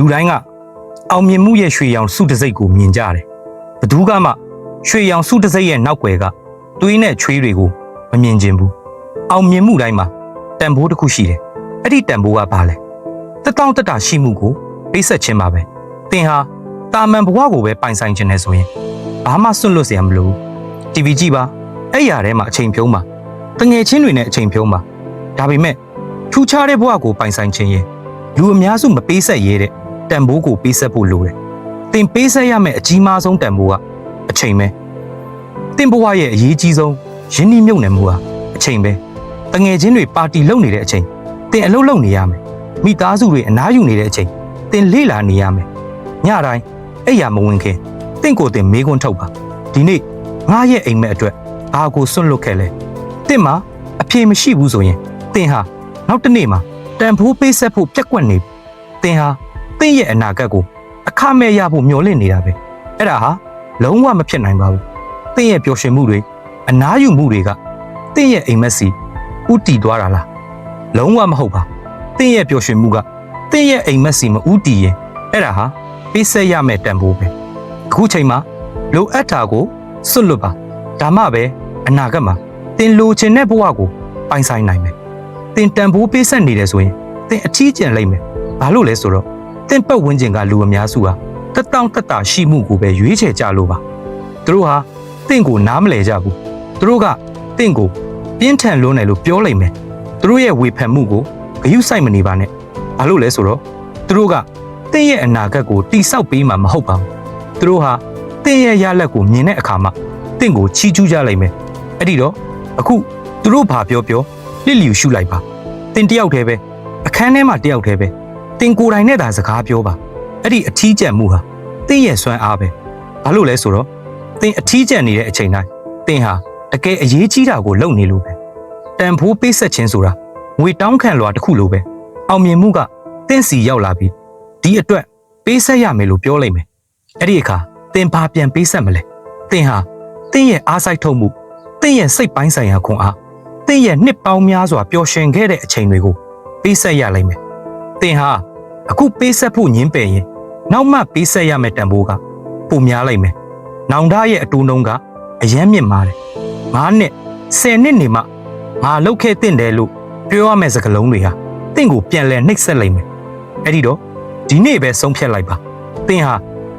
လူတိုင်းကအောင်မြင်မှုရဲ့ရွှေရောင်စုတစိမ့်ကိုမြင်ကြတယ်ဘသူကမှရွှေရောင်စုတစိမ့်ရဲ့နောက်ွယ်ကသွေးနဲ့ချွေးတွေကိုမမြင်ခြင်းဘူးအောင်မြင်မှုတိုင်းမှာတန်ဖိုးတစ်ခုရှိတယ်အဲ့ဒီတန်ဖိုးကဘာလဲတတောင့်တတာရှိမှုကိုပေးဆက်ခြင်းပါပဲသင်ဟာတာမန်ဘဝကိုပဲပိုင်ဆိုင်ခြင်းနဲ့ဆိုရင်ဘာမှစွန့်လွတ်စရာမလိုဘူး TV ကြည့်ပါအဲ့ရထဲမှာအချိန်ဖြုံးပါတငယ်ချင်းတွေနဲ့အချိန်ဖြုံးပါဒါပေမဲ့ထူခြားတဲ့ဘဝကိုပိုင်ဆိုင်ခြင်းရဲ့လူအများစုမပေးဆက်ရဲတဲ့ တန်ဖိုးကိုပေးဆက်ဖို့လိုတယ်သင်ပေးဆက်ရမယ့်အကြီးမားဆုံးတန်ဖိုးကအချိန်ပဲသင်ဘဝရဲ့အရေးကြီးဆုံးရင်းနှီးမြုပ်နှံမှုဟာအချိန်ပဲတငယ်ချင်းတွေပါတီလုပ်နေတဲ့အချိန်သင်အလုပ်လုပ်နေရမယ်မိသားစုတွေအနားယူနေတဲ့အချိန်သင်လေ့လာနေရမယ်ညတိုင်းအဲ့ရမဝင်ခင်သင်ကိုယ်သင်မေးခွန်းထုတ်ပါဒီနေ့ငါရဲ့အိမ်မက်အတွက်ဘာကိုစွန့်လွတ်ခဲ့လဲသင်မှာအဖြေမရှိဘူးဆိုရင်သင်ဟာနောက်တစ်နေ့မှာတန်ဖိုးပေးဆက်ဖို့ပြက်ကွက်နေပြီသင်ဟာ သင်ရဲ့အနာဂတ်ကိုအခမဲ့ရဖို့မျှော်လင့်နေတာပဲအဲ့ဒါဟာလုံးဝမဖြစ်နိုင်ပါဘူးသင်ရဲ့ပျော်ရွှင်မှုတွေအနားယူမှုတွေကသင်ရဲ့အိမ်မက်စီဥတီသွားတာလားလုံးဝမဟုတ်ပါသင်ရဲ့ပျော်ရွှင်မှုကသင်ရဲ့အိမ်မက်စီမဥတီရင်အဲ့ဒါဟာပေးဆက်ရမယ့်တန်ဖိုးပဲအခုချိန်မှာလိုအပ်တာကိုစွန့်လွတ်ပါဒါမှပဲအနာဂတ်မှာသင်လိုချင်တဲ့ဘဝကိုပိုင်ဆိုင်နိုင်မယ်သင်တန်ဖိုးပေးဆက်နေတယ်ဆိုရင်သင်အထီးကျန်လိမ့်မယ်ဘာလို့လဲဆိုတော့ သင်ပတ်ဝန်းကျင်ကလူအများစုဟာတက်တောင့်တက်တာရှိမှုကိုပဲရွေးချယ်ကြလို့ပါသူတို့ဟာသင်ကိုနားမလဲကြဘူးသူတို့ကသင်ကိုပြင်းထန်လွန်းတယ်လို့ပြောလိုက်မယ်သူတို့ရဲ့ဝေဖန်မှုကိုဂရုစိုက်မနေပါနဲ့ဘာလို့လဲဆိုတော့သူတို့ကသင်ရဲ့အနာဂတ်ကိုတိဆောက်ပေးမှာမဟုတ်ပါဘူးသူတို့ဟာသင်ရဲ့ရလက်ကိုမြင်တဲ့အခါမှာသင်ကိုချီးကျူးကြလိုက်မယ်အဲ့ဒီတော့အခုသူတို့ဘာပြောပြောလစ်လျူရှုလိုက်ပါသင်တယောက်တည်းပဲအခန်းထဲမှာတယောက်တည်းပဲ သင်ကိုယ်တိုင်နဲ့သာစကားပြောပါအဲ့ဒီအထီးကျန်မှုဟာသင်ရဲ့စွမ်းအားပဲဘာလို့လဲဆိုတော့သင်အထီးကျန်နေတဲ့အချိန်တိုင်းသင်ဟာတကယ်အရေးကြီးတာကိုလုပ်နေလို့ပဲတန်ဖိုးပေးဆက်ခြင်းဆိုတာငွေတောင်းခံလွာတစ်ခုလိုပဲအောင်မြင်မှုကသင်စီရောက်လာပြီးဒီအတွက်ပေးဆက်ရမယ်လို့ပြောလိုက်မယ်အဲ့ဒီအခါသင်ဘာပြန်ပေးဆက်မလဲသင်ဟာသင်ရဲ့အားစိုက်ထုတ်မှုသင်ရဲ့စိတ်ပိုင်းဆိုင်ရာခွန်အားသင်ရဲ့နှစ်ပေါင်းများစွာပျော်ရွှင်ခဲ့တဲ့အချိန်တွေကိုပေးဆက်ရလိမ့်မယ်သင်ဟာ အခုပေးဆက်ဖို့ညင်းပယ်ရင်နောက်မှပေးဆက်ရမယ့်တန်ဖိုးကပိုများလိမ့်မယ်နောင်တရဲ့အတူနှုံးကအယမ်းမြင့်မာတယ်ငါးနှစ်ဆယ်နှစ်နေမှငါလောက်ခဲ့တဲ့တယ်လို့ပြောရမယ့်စကားလုံးတွေဟာတင့်ကိုပြန်လဲနှိပ်စက်လိမ့်မယ်အဲ့ဒီတော့ဒီနေ့ပဲဆုံးဖြတ်လိုက်ပါသင်ဟာ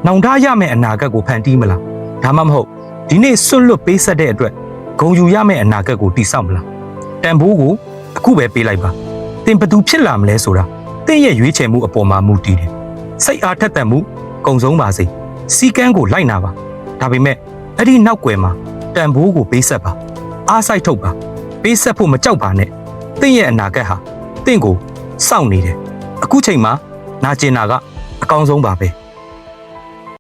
နောင်တရမယ့်အနာဂတ်ကိုဖန်တီးမလားဒါမှမဟုတ်ဒီနေ့စွန့်လွတ်ပေးဆက်တဲ့အတွက်ဂုံယူရမယ့်အနာဂတ်ကိုတည်ဆောက်မလားတန်ဖိုးကိုအခုပဲပေးလိုက်ပါသင်ဘသူဖြစ်လာမလဲဆိုတာသ င်ရဲ့ရွေးချယ်မှုအပေါ်မှာမူတည်တယ်စိတ်အားထက်သန်မှုကုံဆုံးပါစေစီကန်းကိုလိုက်နာပါဒါပေမဲ့အဲ့ဒီနောက်ွယ်မှာတန်ဖိုးကိုပေးဆက်ပါအားစိုက်ထုတ်ပါပေးဆက်ဖို့မကြောက်ပါနဲ့သင်ရဲ့အနာဂတ်ဟာသင်ကိုစောင့်နေတယ်အခုချိန်မှာနာကျင်တာကအကောင်းဆုံးပါပဲ